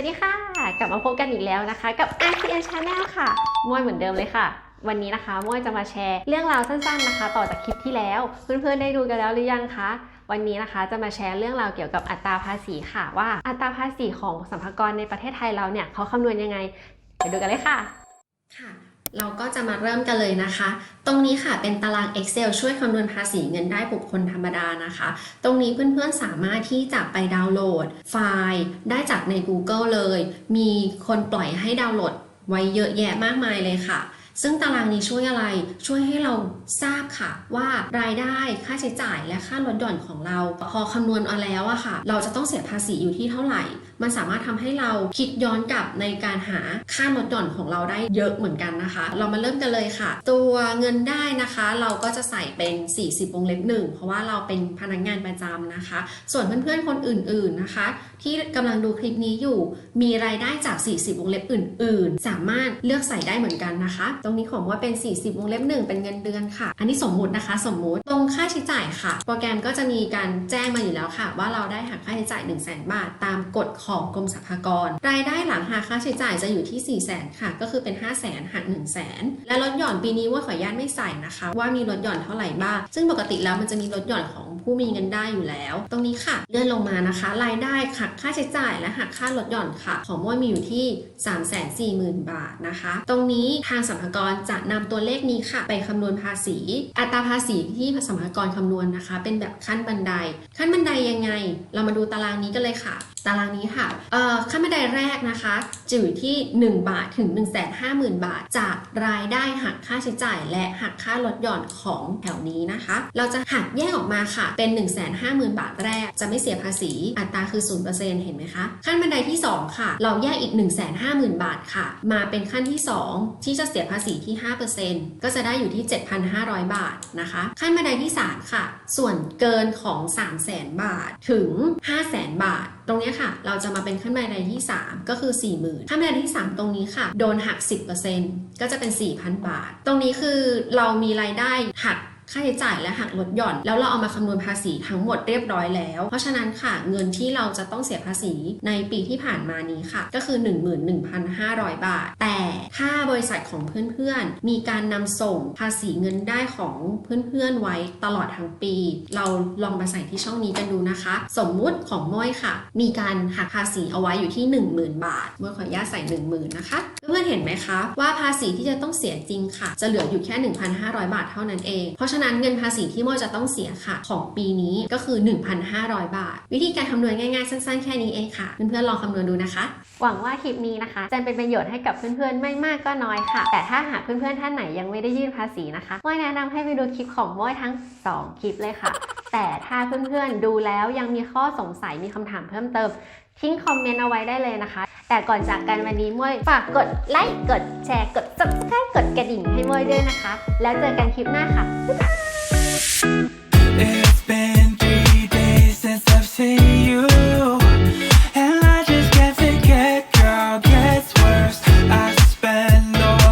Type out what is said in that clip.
วัสดีค่ะ กลับมาพบกันอีกแล้วนะคะ กับ RCN Channel ค่ะมวยเหมือนเดิมเลยค่ะ วันนี้นะคะมวยจะมาแชร์เรื่องราวสั้นๆนะคะ ต่อจากคลิปที่แล้ว เพื่อนๆได้ดูกันแล้วหรือยังคะวันนี้นะคะจะมาแชร์เรื่องราวเกี่ยวกับอัตราภาษีค่ะ ว่าอัตราภาษีของสัมภากรในประเทศไทยเราเนี่ยเขาคำนวณยังไงไปดูกันเลยค่ะค่ะ เราก็จะมาเริ่มกันเลยนะคะ ตรงนี้ค่ะเป็นตาราง Excel ช่วยคำนวณภาษีเงินได้บุคคลธรรมดานะคะ ตรงนี้เพื่อนๆสามารถที่จะไปดาวน์โหลด ไฟล์ได้จากใน Google เลย มีคนปล่อยให้ดาวน์โหลดไว้เยอะแยะมากมายเลยค่ะ ซึ่งตารางนี้ช่วยอะไรช่วยให้เราทราบค่ะว่ารายได้ค่าใช้จ่ายและค่าลดหย่อนของเรา พอคำนวณมาแล้วอะค่ะ เราจะต้องเสียภาษีอยู่ที่เท่าไหร่ มันสามารถทำให้เราคิดย้อนกลับในการหาค่าลดหย่อนของเราได้เยอะเหมือนกันนะคะ เรามาเริ่มกันเลยค่ะ ตัวเงินได้นะคะ เราก็จะใส่เป็น 40วงเล็บหนึ่งเพราะว่าเราเป็นพนักงานประจำนะคะ ส่วนเพื่อนๆคนอื่นๆนะคะ ที่กำลังดูคลิปนี้อยู่ มีรายได้จาก 40วงเล็บอื่น ๆ สามารถเลือกใส่ได้เหมือนกันนะคะตรงนี้ขอว่าเป็น 40วงเล็บหนึ่งเป็นเงินเดือนค่ะ อันนี้สมมุตินะคะ สมมุติตรงค่าใช้จ่ายค่ะ โปรแกรมก็จะมีการแจ้งมาอยู่แล้วค่ะ ว่าเราได้หักค่าใช้จ่าย 1 0 0 0 0แบาท ตามกฎของกรมสรรพากร รายได้หลังหักค่าใช้จ่ายจะอยู่ที่ 4 0 0 0 0 0ค่ะ ก็คือเป็น 5 0 0 0 0 0หัก1 0 0 0 0แและลดหย่อนปีนี้ว่าขออนุญาตไม่ใส่นะคะ ว่ามีลดหย่อนเท่าไหร่บ้างซึ่งปกติแล้วมันจะมีลดหย่อนของผู้มีเงินได้อยู่แล้ว ตรงนี้ค่ะ เลื่อนลงมานะคะ รายได้หักค่าใช้จ่ายและหักค่าลดหย่อนค่ะ ของม้วยมีอยู่ที่ 340,000 บาทนะคะ ตรงนี้ทางสัมภากรจะนำตัวเลขนี้ค่ะ ไปคำนวณภาษี อัตราภาษีที่สัมภากรคำนวณนะคะ เป็นแบบขั้นบันได ขั้นบันไดยังไง เรามาดูตารางนี้กันเลยค่ะ ตารางนี้ค่ะขั้นบันไดแรกนะคะจะอยู่ที่ 1 บาทถึง 150,000 บาท จากรายได้หักค่าใช้จ่าย และหักค่าลดหย่อนของแถวนี้นะคะ เราจะหักแยกออกมาค่ะเป็น 150,000 บาทแรก จะไม่เสียภาษีอัตราคือ 0%เห็นไหมคะ ขั้นบันไดที่ 2 ค่ะ เราแยกอีก 150,000 บาทค่ะ มาเป็นขั้นที่ 2 ที่จะเสียภาษีที่ 5%ก็จะได้อยู่ที่ 7,500 บาทนะคะ ขั้นบันไดที่ 3 ค่ะ ส่วนเกินของ 300,000บาทถึง 500,000บาท ตรงนี้ค่ะ เราจะมาเป็นขั้นบันไดที่ 3 ก็คือ 40,000ขั้นบันไดที่ 3 ตรงนี้ค่ะ โดนหัก 10%ก็จะเป็น 4,000 บาท ตรงนี้คือเรามีรายได้หักค่าใช้จ่ายและหักลดหย่อน แล้วเราเอามาคำนวณภาษีทั้งหมดเรียบร้อยแล้ว เพราะฉะนั้นค่ะเงินที่เราจะต้องเสียภาษีในปีที่ผ่านมานี้ค่ะ ก็คือ 11,500 บาท แต่ถ้าบริษัทของเพื่อนๆ มีการนำส่งภาษีเงินได้ของเพื่อนๆไว้ตลอดทั้งปี เราลองมาใส่ที่ช่องนี้กันดูนะคะ สมมุติของม้อยค่ะ มีการหักภาษีเอาไว้อยู่ที่ 10,000 บาทม้อยขออนุญาตใส่ 10,000นะคะเพื่อนๆเห็นไหมคะ ว่าภาษีที่จะต้องเสียจริงค่ะ จะเหลืออยู่แค่ 1,500 บาทเท่านั้นเอง เพราะฉะนั้นเงินภาษีที่โมจะต้องเสียค่ะ ของปีนี้ก็คือ 1,500 บาท วิธีการคำนวณง่ายๆ สั้นๆ แค่นี้เองค่ะ เพื่อนๆลองคำนวณดูนะคะ หวังว่าคลิปนี้นะคะจะเป็นประโยชน์ให้กับเพื่อนๆไม่มากก็น้อยค่ะ แต่ถ้าหากเพื่อนๆท่านไหนยังไม่ได้ยื่นภาษีนะคะม้อยแนะนำให้ไปดูคลิปของม้อยทั้ง 2 คลิปเลยค่ะ แต่ถ้าเพื่อนๆดูแล้วยังมีข้อสงสัยมีคำถามเพิ่มเติม ทิ้งคอมเมนต์เอาไว้ได้เลยนะคะ แต่ก่อนจากกันวันนี้ม้วยฝากกดไลค์กดแชร์กด subscribe กดกระดิ่งให้ม้วยด้วยนะคะ แล้วเจอกันคลิปหน้าค่ะบ๊ายบาย